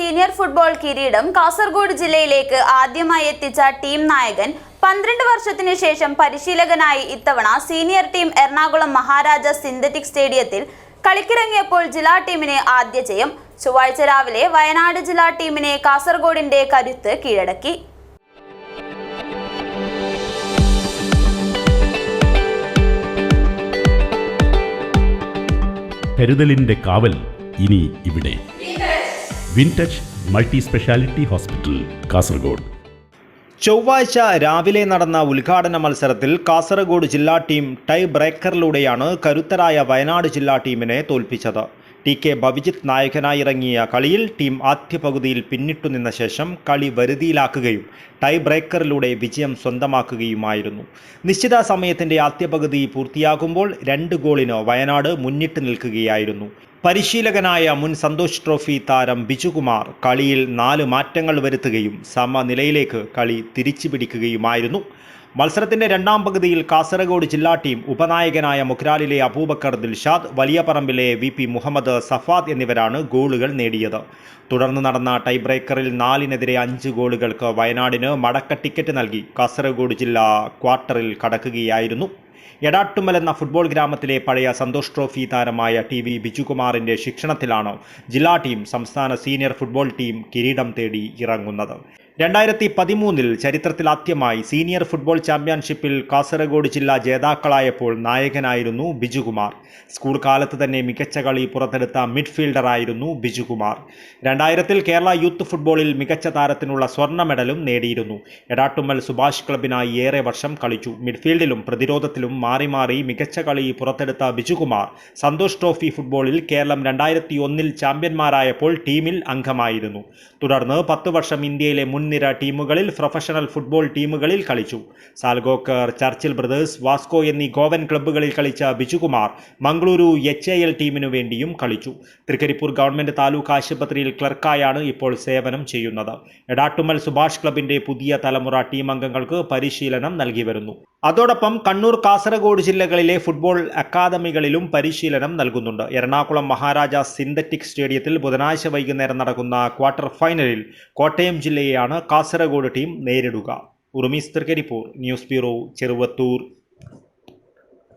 Senior football കിരീടം കാസർഗോഡ് ജില്ലയിലേക്ക് ആദ്യമായി എത്തിച്ച ടീം നായകൻ പന്ത്രണ്ട് വർഷത്തിനു ശേഷം പരിശീലകനായി ഇത്തവണ senior team Ernakulam Maharaja synthetic സ്റ്റേഡിയത്തിൽ കളിക്കിറങ്ങിയപ്പോൾ ജില്ലാ ടീമിനെ ആദ്യ ജയം. ചൊവ്വാഴ്ച രാവിലെ വയനാട് ജില്ലാ ടീമിനെ കാസർഗോഡിന്റെ കരുത്ത് കീഴടക്കി. കരുതലിന്റെ കാവൽ ഇനി ഇവിടെ. Wintouch multi speciality hospital Kasaragod. ചൊവ്വാഴ്ച രാവിലെ നടന്ന ഉദ്ഘാടന മത്സരത്തിൽ കാസർഗോഡ് ജില്ലാ ടീം ടൈ ബ്രേക്കറിലൂടെയാണ് കരുത്തരായ വയനാട് ജില്ലാ ടീമിനെ തോൽപ്പിച്ചത്. ടി കെ ഭവിജിത് നായകനായി ഇറങ്ങിയ കളിയിൽ ടീം ആദ്യ പകുതിയിൽ പിന്നിട്ടു നിന്ന ശേഷം കളി വരുതിയിലാക്കുകയും ടൈ ബ്രേക്കറിലൂടെ വിജയം സ്വന്തമാക്കുകയുമായിരുന്നു. നിശ്ചിത സമയത്തിന്റെ ആദ്യ പകുതി പൂർത്തിയാകുമ്പോൾ രണ്ട് ഗോളിന് വയനാട് മുന്നിട്ട് നിൽക്കുകയായിരുന്നു. പരിശീലകനായ മുൻ സന്തോഷ് ട്രോഫി താരം ബിജുകുമാർ കളിയിൽ നാല് മാറ്റങ്ങൾ വരുത്തുകയും സമനിലയിലേക്ക് കളി തിരിച്ചു പിടിക്കുകയുമായിരുന്നു മത്സരത്തിന്റെ രണ്ടാം പകുതിയിൽ കാസർഗോഡ് ജില്ലാ ടീം ഉപനായകനായ മുഖ്രാലിലെ അബൂബക്കർ ദിൽഷാദ് വലിയ പറമ്പിലെ വി പി മുഹമ്മദ് സഫാദ് എന്നിവരാണ് ഗോളുകൾ നേടിയത്. തുടർന്ന് നടന്ന ടൈ ബ്രേക്കറിൽ നാലിനെതിരെ അഞ്ച് ഗോളുകൾക്ക് വയനാടിന് മടക്ക ടിക്കറ്റ് നൽകി കാസർഗോഡ് ജില്ല ക്വാർട്ടറിൽ കടക്കുകയായിരുന്നു. എടാട്ടുമൽ എന്ന ഫുട്ബോൾ ഗ്രാമത്തിലെ പഴയ സന്തോഷ് ട്രോഫി താരമായ ടി വി ബിജുകുമാറിന്റെ ശിക്ഷണത്തിലാണ് ജില്ലാ ടീം സംസ്ഥാന സീനിയർ ഫുട്ബോൾ ടീം കിരീടം തേടി ഇറങ്ങുന്നത്. രണ്ടായിരത്തി പതിമൂന്നിൽ ചരിത്രത്തിലാദ്യമായി സീനിയർ ഫുട്ബോൾ ചാമ്പ്യൻഷിപ്പിൽ കാസർഗോഡ് ജില്ല ജേതാക്കളായപ്പോൾ നായകനായിരുന്നു ബിജുകുമാർ സ്കൂൾ കാലത്ത് തന്നെ മികച്ച കളി പുറത്തെടുത്ത മിഡ്ഫീൽഡറായിരുന്നു ബിജുകുമാർ രണ്ടായിരത്തിൽ കേരള യൂത്ത് ഫുട്ബോളിൽ മികച്ച താരത്തിനുള്ള സ്വർണ മെഡലും നേടിയിരുന്നു. എടാട്ടുമ്മൽ സുഭാഷ് ക്ലബിനായി ഏറെ വർഷം കളിച്ചു. മിഡ്ഫീൽഡിലും പ്രതിരോധത്തിലും മാറി മാറി മികച്ച കളി പുറത്തെടുത്ത ബിജുകുമാർ സന്തോഷ് ട്രോഫി ഫുട്ബോളിൽ കേരളം രണ്ടായിരത്തി ഒന്നിൽ ചാമ്പ്യന്മാരായപ്പോൾ ടീമിൽ അംഗമായിരുന്നു. തുടർന്ന് പത്ത് വർഷം ഇന്ത്യയിലെ മുൻനിര ടീമുകളിൽ പ്രൊഫഷണൽ ഫുട്ബോൾ ടീമുകളിൽ കളിച്ചു. സാൽഗോക്കർ ചർച്ചിൽ ബ്രദേഴ്സ് വാസ്കോ എന്നീ ഗോവൻ ക്ലബ്ബുകളിൽ കളിച്ച Bijukumar Mangaluru H A L ടീമിനു വേണ്ടിയും കളിച്ചു. തൃക്കരിപ്പൂർ ഗവൺമെന്റ് താലൂക്ക് ആശുപത്രിയിൽ ക്ലർക്കായാണ് ഇപ്പോൾ സേവനം ചെയ്യുന്നത്. എടാട്ടുമൽ സുഭാഷ് ക്ലബിന്റെ പുതിയ തലമുറ ടീം അംഗങ്ങൾക്ക് പരിശീലനം നൽകി വരുന്നു. അതോടൊപ്പം കണ്ണൂർ കാസർഗോഡ് ജില്ലകളിലെ ഫുട്ബോൾ അക്കാദമികളിലും പരിശീലനം നൽകുന്നുണ്ട്. എറണാകുളം മഹാരാജ സിന്തറ്റിക് സ്റ്റേഡിയത്തിൽ ബുധനാഴ്ച വൈകുന്നേരം നടക്കുന്ന ക്വാർട്ടർ ഫൈനലിൽ കോട്ടയം ജില്ലയെയാണ് കാസർഗോഡ് ടീം നേരിടുക. Urumees Thrikaripur news bureau Cheruvathur.